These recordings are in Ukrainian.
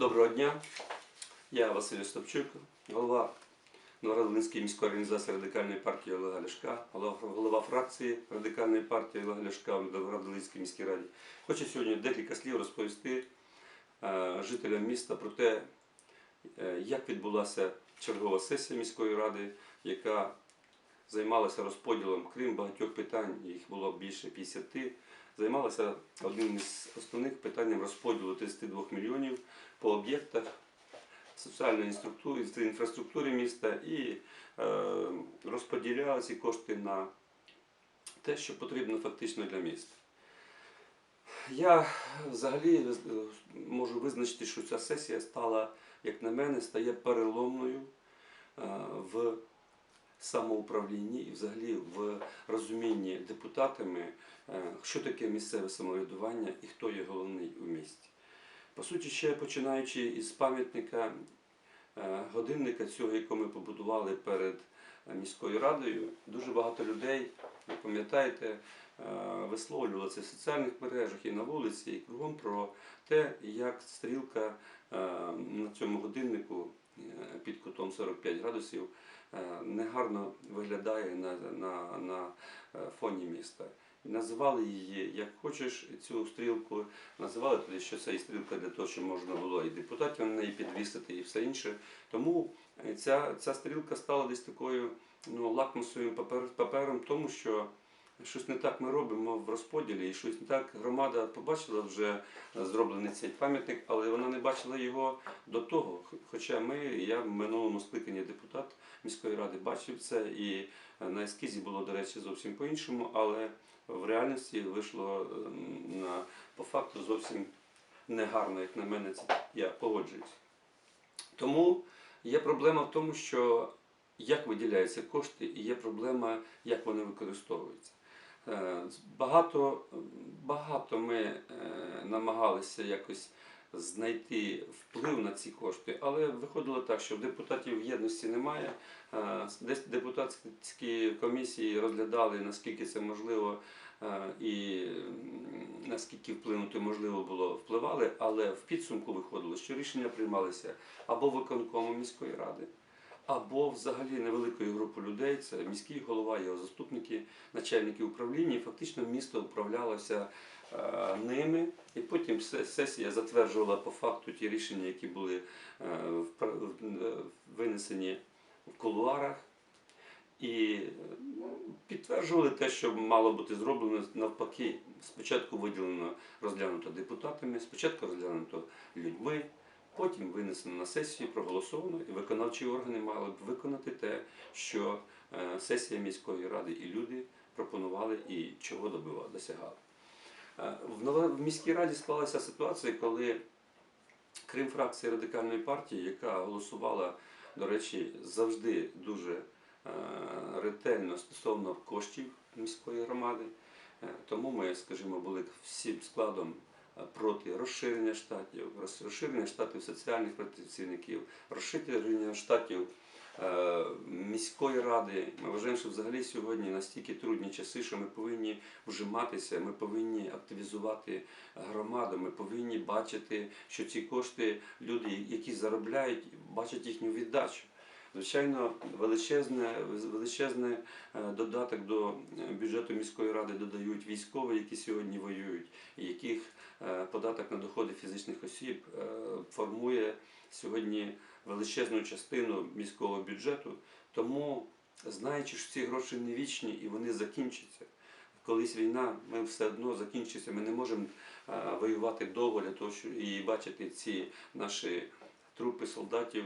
Доброго дня. Я Василь Остапчук, голова Новоград-Волинської міської організації Радикальної партії Олега Ляшка, голова, фракції Радикальної партії Олега Ляшка в Новоград-Волинській міській раді. Хочу сьогодні декілька слів розповісти е, жителям міста про те, е, як відбулася чергова сесія міської ради, яка займалася розподілом, крім багатьох питань, їх було більше 50, займалася одним із основних питанням розподілу 32 мільйонів по об'єктах соціальної інфраструктури міста і е, розподіляли ці кошти на те, що потрібно фактично для міста. Я взагалі е, можу визначити, що ця сесія стала, як на мене, стає переломною е, в самоуправлінні і взагалі в розумінні депутатами, що таке місцеве самоврядування і хто є головний у місті. По суті, ще починаючи із пам'ятника е, годинника цього, якого ми побудували перед е, міською радою, дуже багато людей, пам'ятаєте, е, висловлювали це в соціальних мережах і на вулиці, і кругом про те, як стрілка на цьому годиннику під кутом 45 градусів негарно виглядає на, на, на фоні міста. Називали її як хочеш цю стрілку, називали тоді, що це і стрілка для того, щоб можна було і депутатів на неї підвісити, і все інше. Тому е, ця, ця стрілка стала десь такою ну, лакмусовим папер, папером, тому що щось не так ми робимо в розподілі, і щось не так громада побачила вже зроблений цей пам'ятник, але вона не бачила його до того. Хоча ми, я в минулому скликанні депутат міської ради бачив це, і на ескізі було, до речі, зовсім по-іншому, але в реальності вийшло ем, на, по факту зовсім негарно, як на мене, це я погоджуюсь. Тому є проблема в тому, що як виділяються кошти, і є проблема, як вони використовуються. Е, Багато, багато ми е, намагалися якось знайти вплив на ці кошти, але виходило так, що в депутатів єдності немає. Е, Десь депутатські комісії розглядали, наскільки це можливо і наскільки вплинути можливо було, впливали, але в підсумку виходило, що рішення приймалися або виконкомом міської ради, або взагалі невеликою групою людей, це міський голова, його заступники, начальники управління, і фактично місто управлялося е, ними, і потім сесія затверджувала по факту ті рішення, які були е, е, винесені в кулуарах. І підтверджували те, що мало бути зроблено навпаки. Спочатку виділено розглянуто депутатами, спочатку розглянуто людьми, потім винесено на сесію, проголосовано, і виконавчі органи мали б виконати те, що е, сесія міської ради і люди пропонували і чого добивали, досягали. Е, В міській раді склалася ситуація, коли крім фракції радикальної партії, яка голосувала, до речі, завжди дуже е, ретельно стосовно коштів міської громади. Тому ми, скажімо, були всім складом проти розширення штатів, розширення штатів соціальних працівників, розширення штатів е, міської ради. Ми вважаємо, що взагалі сьогодні настільки трудні часи, що ми повинні вжиматися, ми повинні активізувати громаду, ми повинні бачити, що ці кошти люди, які заробляють, бачать їхню віддачу. Звичайно, величезне е, додаток до е, бюджету міської ради додають військові, які сьогодні воюють, яких е, податок на доходи фізичних осіб е, формує сьогодні величезну частину міського бюджету. Тому, знаючи, що ці гроші не вічні і вони закінчаться. Колись війна, ми все одно закінчиться. Ми не можемо е, воювати довго для того, щоб і бачити ці наші трупи солдатів.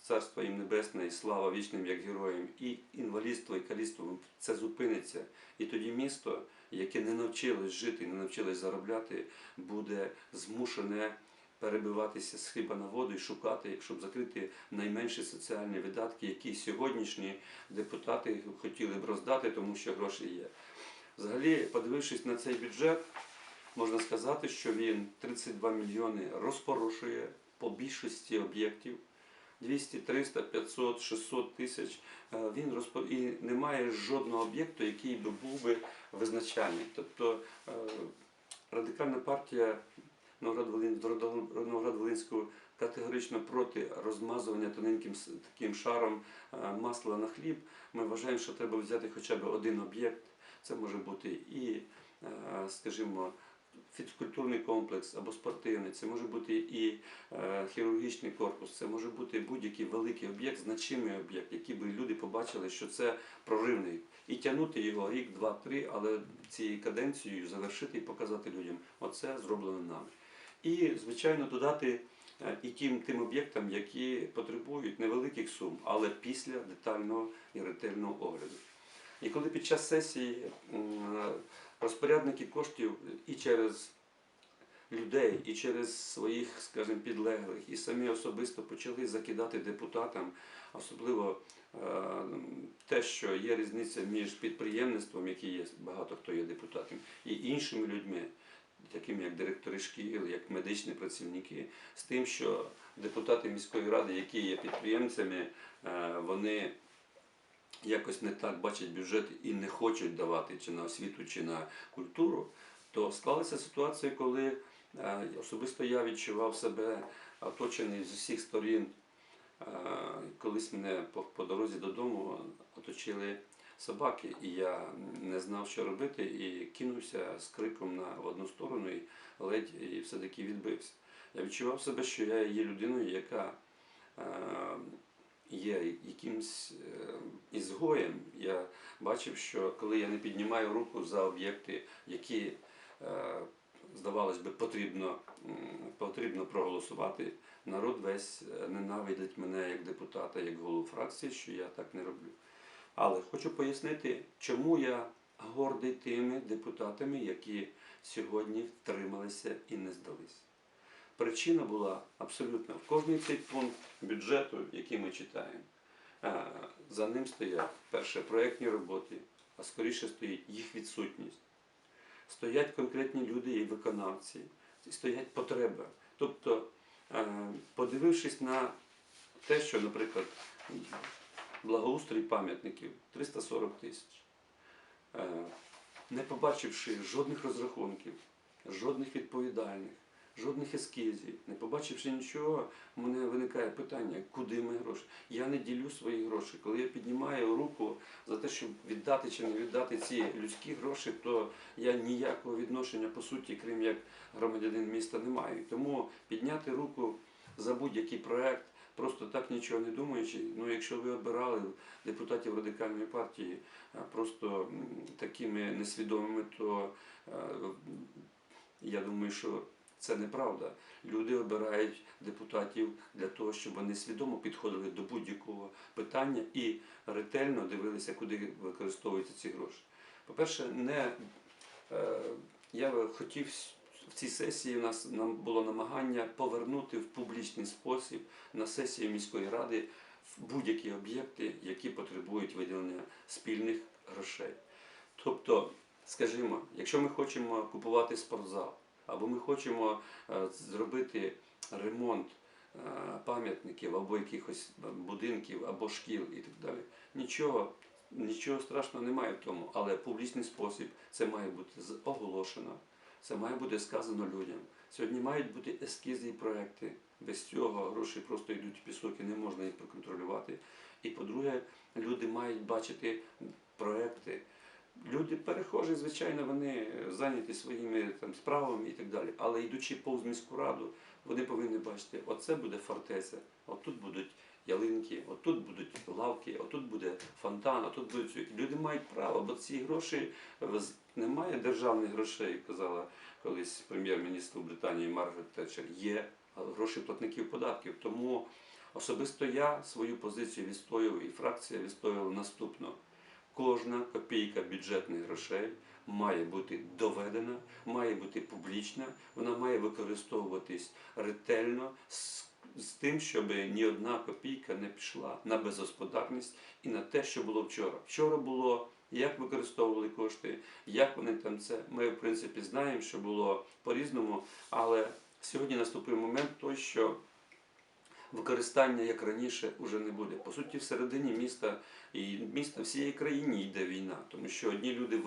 Царство їм небесне і слава вічним як героям, і інвалідство, і каліцтво це зупиниться. І тоді місто, яке не навчилось жити, не навчилось заробляти, буде змушене перебиватися з хліба на воду і шукати, щоб закрити найменші соціальні видатки, які сьогоднішні депутати хотіли б роздати, тому що гроші є. Взагалі, подивившись на цей бюджет, можна сказати, що він 32 мільйони розпорошує по більшості об'єктів. 200, 300, 500, 600 тисяч. Е, Він розпо... і немає жодного об'єкту, який би був би визначальний. Тобто е, радикальна партія Новоград-Волин- Новоград-Волинську категорично проти розмазування тоненьким таким шаром е, масла на хліб. Ми вважаємо, що треба взяти хоча б один об'єкт. Це може бути і, скажімо, фізкультурний комплекс або спортивний, це може бути і е, хірургічний корпус, це може бути будь-який великий об'єкт, значимий об'єкт, який би люди побачили, що це проривний. І тягнути його рік, два, три, але цією каденцією завершити і показати людям. Оце зроблено нами. І, звичайно, додати е, і тим, тим об'єктам, які потребують невеликих сум, але після детального і ретельного огляду. І коли під час сесії розпорядники коштів і через людей, і через своїх, скажімо, підлеглих, і самі особисто почали закидати депутатам, особливо е, те, що є різниця між підприємництвом, яке є багато хто є депутатом, і іншими людьми, такими як директори шкіл, як медичні працівники, з тим, що депутати міської ради, які є підприємцями, е, вони якось не так бачать бюджет і не хочуть давати чи на освіту, чи на культуру, то склалася ситуація, коли е, особисто я відчував себе оточений з усіх сторін. Е, Колись мене по, дорозі додому оточили собаки, і я не знав, що робити, і кинувся з криком на одну сторону і ледь і все-таки відбився. Я відчував себе, що я є людиною, яка е, є якимсь е, ізгоєм. Я бачив, що коли я не піднімаю руку за об'єкти, які, е, здавалось би, потрібно, потрібно проголосувати, народ весь е, ненавидить мене як депутата, як голову фракції, що я так не роблю. Але хочу пояснити, чому я гордий тими депутатами, які сьогодні втрималися і не здались. Причина була абсолютно в кожний цей пункт бюджету, який ми читаємо. е, За ним стоять перше проєктні роботи, а скоріше стоїть їх відсутність. Стоять конкретні люди і виконавці, і стоять потреби. Тобто, е, подивившись на те, що, наприклад, благоустрій пам'ятників 340 тисяч, е, не побачивши жодних розрахунків, жодних відповідальних, жодних ескізів, не побачивши нічого, у мене виникає питання, куди ми гроші. Я не ділю свої гроші. Коли я піднімаю руку за те, щоб віддати чи не віддати ці людські гроші, то я ніякого відношення по суті, крім як громадянин міста, не маю. Тому підняти руку за будь-який проект. Просто так нічого не думаючи, ну якщо ви обирали депутатів радикальної партії просто такими несвідомими, то е, я думаю, що це неправда. Люди обирають депутатів для того, щоб вони свідомо підходили до будь-якого питання і ретельно дивилися, куди використовуються ці гроші. По-перше, не е, я хотів в цій сесії у нас нам було намагання повернути в публічний спосіб на сесію міської ради будь-які об'єкти, які потребують виділення спільних грошей. Тобто, скажімо, якщо ми хочемо купувати спортзал, або ми хочемо е, зробити ремонт е, пам'ятників або якихось будинків, або шкіл і так далі, нічого, нічого страшного немає в тому, але публічний спосіб це має бути оголошено, це має бути сказано людям. Сьогодні мають бути ескізи і проекти. Без цього гроші просто йдуть в пісок і не можна їх проконтролювати. І по-друге, люди мають бачити проекти. Люди перехожі, звичайно, вони зайняті своїми там, справами і так далі. Але йдучи повз міську раду, вони повинні бачити, оце буде фортеця, отут будуть ялинки, отут будуть лавки, отут буде фонтан, отут будуть. Люди мають право, бо ці гроші е, немає державних грошей, казала колись прем'єр-міністр Британії Маргарет Тетчер. Є гроші платників податків. Тому особисто я свою позицію відстоював і фракція відстоювала наступно. Кожна копійка бюджетних грошей має бути доведена, має бути публічна, вона має використовуватись ретельно з, з тим, щоб ні одна копійка не пішла на безгосподарність і на те, що було вчора. Вчора було як використовували кошти, як вони там це. Ми, в принципі, знаємо, що було по-різному, але сьогодні наступив момент той, що використання як раніше вже не буде. По суті, всередині міста і міста всієї країни йде війна, тому що одні люди воюють.